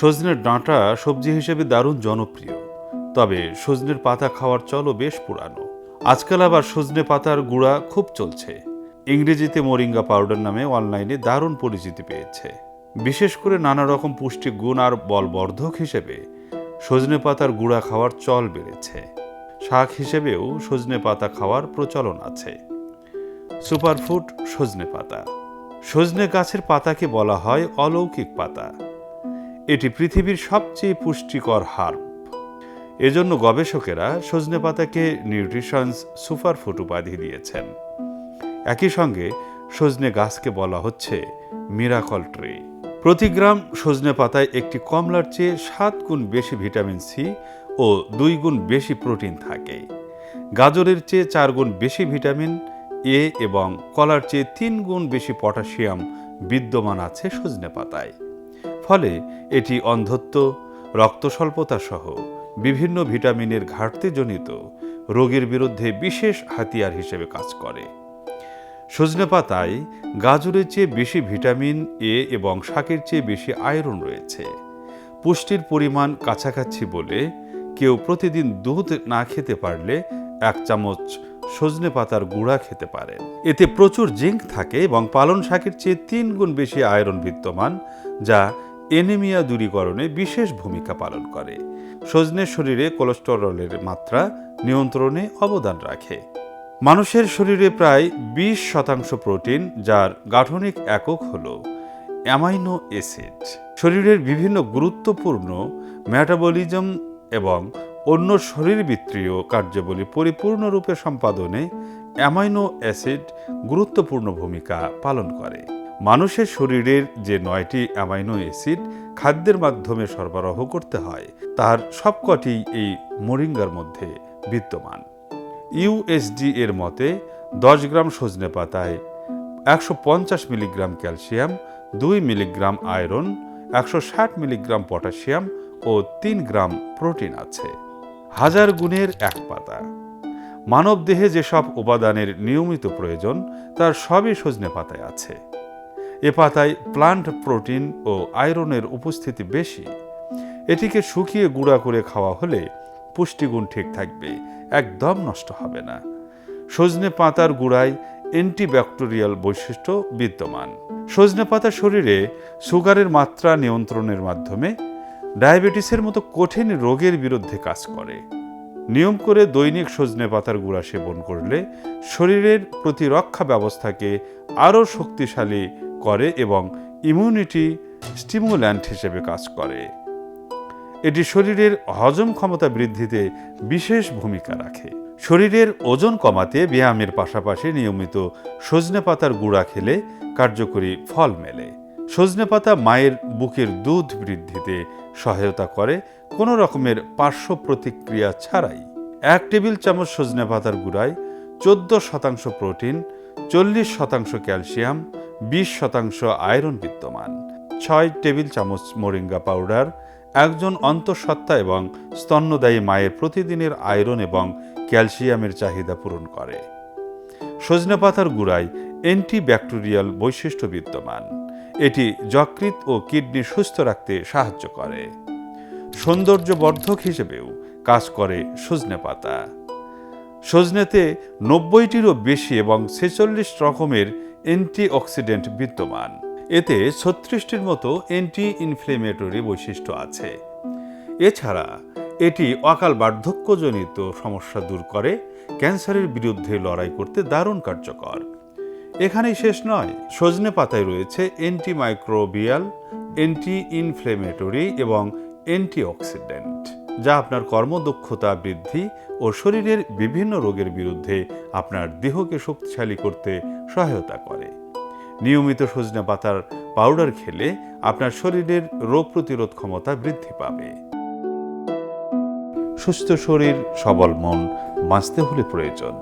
সজনের ডাঁটা সবজি হিসেবে দারুণ জনপ্রিয়। তবে সজনের পাতা খাওয়ার চলও বেশ পুরানো। আজকাল আবার সজনে পাতার গুঁড়া খুব চলছে। ইংরেজিতে মোরিঙ্গা পাউডার নামে অনলাইনে দারুণ পরিচিতি পেয়েছে। বিশেষ করে নানা রকম পুষ্টি গুণ আর বলবর্ধক হিসেবে সজনে পাতার গুঁড়া খাওয়ার চল বেড়েছে। শাক হিসেবেও সজনে পাতা খাওয়ার প্রচলন আছে। সুপারফুড সজনে পাতা। সজনে গাছের পাতাকে বলা হয় অলৌকিক পাতা। পৃথিবীর সবচেয়ে পুষ্টিকর হার্ব এজন্য গবেষকেরা সজনে পাতাকে নিউট্রিশনস সুপারফুড উপাধি দিয়েছেন। একই সঙ্গে সজনে গাছকে বলা হচ্ছে মিরাকল ট্রি। প্রতি গ্রাম সজনে পাতায় একটি কমলার চেয়ে সাত গুণ বেশি ভিটামিন সি ও দুই গুণ বেশি প্রোটিন থাকে। গাজরের চেয়ে চার গুণ বেশি ভিটামিন এ এবং কলার চেয়ে তিন গুণ বেশি পটাশিয়াম বিদ্যমান আছে সজনে পাতায়। ফলে এটি অন্ধত্ব রক্ত স্বল্পতা সহ বিভিন্ন ভিটামিনের ঘাটতিজনিত রোগের বিরুদ্ধে বিশেষ হাতিয়ার হিসেবে কাজ করে। সজনে পাতায় গাজরের চেয়ে বেশি ভিটামিন এ এবং শাকের চেয়ে বেশি আয়রন রয়েছে। পুষ্টির পরিমাণ কাছাকাছি বলে কেউ প্রতিদিন দুধ না খেতে পারলে এক চামচ সজনে পাতার গুঁড়া খেতে পারেন। এতে প্রচুর জিঙ্ক থাকে এবং পালন শাকের চেয়ে তিন গুণ বেশি আয়রন বিদ্যমান, যা এনেমিয়া দূরীকরণে বিশেষ ভূমিকা পালন করে। সজনে শরীরে কোলেস্টেরলের মাত্রা নিয়ন্ত্রণে অবদান রাখে। মানুষের শরীরে প্রায় বিশ শতাংশ প্রোটিন, যার গাঠনিক একক হল অ্যামাইনো অ্যাসিড। শরীরের বিভিন্ন গুরুত্বপূর্ণ ম্যাটাবলিজম এবং অন্য শরীরবৃত্তীয় কার্যাবলী পরিপূর্ণরূপে সম্পাদনে অ্যামাইনো অ্যাসিড গুরুত্বপূর্ণ ভূমিকা পালন করে। মানুষের শরীরের যে নয়টি অ্যামাইনো অ্যাসিড খাদ্যের মাধ্যমে সরবরাহ করতে হয়, তার সবকটি এই মোরিঙ্গার মধ্যে বিদ্যমান। ইউএসডি এর মতে, দশ গ্রাম সজনে পাতায় একশো পঞ্চাশ মিলিগ্রাম ক্যালসিয়াম, দুই মিলিগ্রাম আয়রন, একশো ষাট মিলিগ্রাম পটাশিয়াম ও তিন গ্রাম প্রোটিন আছে। হাজার গুণের এক পাতা। মানব দেহে যেসব উপাদানের নিয়মিত প্রয়োজন, তার সবই সজনে পাতায় আছে। এ পাতায় প্লান্ট প্রোটিন ও আয়রনের উপস্থিতি বেশি। এটিকে শুকিয়ে গুঁড়া করে খাওয়া হলে পুষ্টিগুণ ঠিক থাকবে, একদম নষ্ট হবে না। সজনে পাতার গুঁড়ায় অ্যান্টিব্যাকটেরিয়াল বৈশিষ্ট্য বিদ্যমান। সজনে পাতা শরীরে সুগারের মাত্রা নিয়ন্ত্রণের মাধ্যমে ডায়াবেটিসের মতো কঠিন রোগের বিরুদ্ধে কাজ করে। নিয়ম করে দৈনিক সজনে পাতার গুঁড়া সেবন করলে শরীরের প্রতিরক্ষা ব্যবস্থাকে আরও শক্তিশালী করে এবং ইমিউনিটি স্টিমুল্যান্ট হিসেবে কাজ করে। এটি শরীরের হজম ক্ষমতা বৃদ্ধিতে বিশেষ ভূমিকা রাখে। শরীরের ওজন কমাতে ব্যায়ামের পাশাপাশি নিয়মিত সজনে পাতার গুঁড়া খেলে কার্যকরী ফল মেলে। সজনে পাতা মায়ের বুকের দুধ বৃদ্ধিতে সহায়তা করে, কোনো রকমের পার্শ্ব প্রতিক্রিয়া ছাড়াই। এক টেবিল চামচ সজনে পাতার গুঁড়ায় চোদ্দ শতাংশ প্রোটিন, চল্লিশ শতাংশ ক্যালসিয়াম বিশ শতাংশ আয়রন বিদ্যমান। ছয় টেবিল চামচ মোরিঙ্গা পাউডার, একজন অন্তঃসত্ত্বা এবং স্তন্যদায়ী মায়ের প্রতিদিনের আয়রন এবং ক্যালসিয়ামের চাহিদা পূরণ করে। সজনে পাতার গুঁড়ায় অ্যান্টিব্যাকটেরিয়াল বৈশিষ্ট্য বিদ্যমান। এটি যকৃৎ ও কিডনি সুস্থ রাখতে সাহায্য করে। সৌন্দর্যবর্ধক হিসেবেও কাজ করে সজনে পাতা। সজনেতে নব্বইটিরও বেশি এবং ছেচল্লিশ রকমের অ্যান্টিঅক্সিডেন্ট বিদ্যমান। এতে ছত্রিশটির মতো অ্যান্টি ইনফ্লেমেটরি বৈশিষ্ট্য আছে। এছাড়া, এটি অকাল বার্ধক্যজনিত সমস্যা দূর করে, ক্যান্সারের বিরুদ্ধে লড়াই করতে দারুণ কার্যকর। এখানেই শেষ নয়, সজনে পাতায় রয়েছে অ্যান্টিমাইক্রোবিয়াল অ্যান্টি ইনফ্লেমেটরি এবং অ্যান্টিঅক্সিডেন্ট। যা আপনার কর্মদক্ষতা বৃদ্ধি ও শরীরের বিভিন্ন রোগের বিরুদ্ধে আপনার দেহকে শক্তিশালী করতে সহায়তা করে। নিয়মিত সজনে পাতার পাউডার খেলে আপনার শরীরের রোগ প্রতিরোধ ক্ষমতা বৃদ্ধি পাবে। সুস্থ শরীর, সবল মন, বাঁচতে হলে প্রয়োজন।